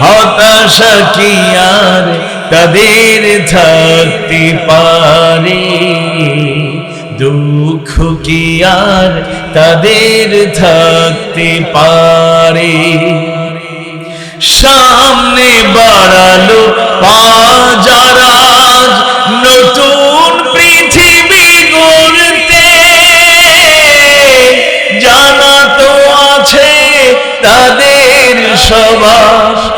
হতাশা কি আর? তাদের থাকতে পারে। দুঃখ কি আর? তাদের থাকতে পারে। সামনে বাড়ালো পাজারাজ নতুন পৃথিবী গড়তে। জানা তো আছে তাদের সবার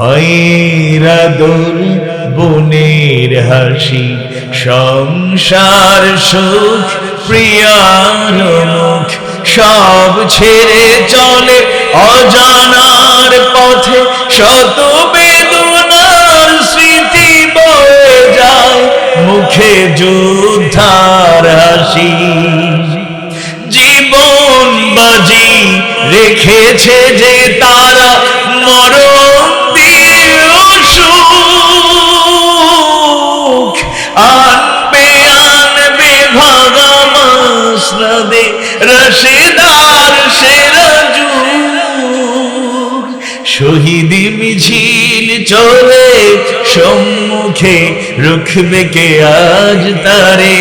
মায়েরা দোল বোনের হাসি, সংসার সুখ, প্রিয়ার মুখ, সব ছেড়ে চলে অজানার পথে শত বেদনার স্মৃতি বয়ে যায় মুখে যোদ্ধার হাসি। জীবন বাজি রেখেছে যে তারা মরণ রশেদার সেরা যুগ শহীদ মিছিল চলে, সম্মুখে রুখবে কে আজ তারে?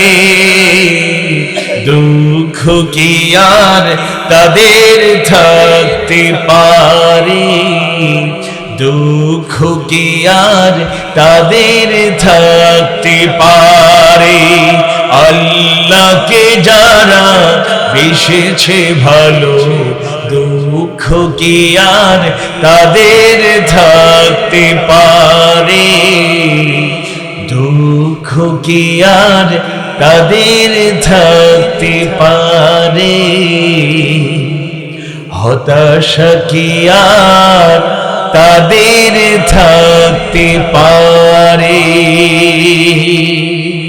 দুঃখ কি আর তাদের থাকতে পারে? দুঃখ কি আর তাদের থাকতে পারে? বেসেছে ভালো দুঃখ কি আর তাদের থাকতে পারে? দুঃখ কি আর তাদের থাকতে পারে? হতাশা কি আর তাদের থাকতে পারে?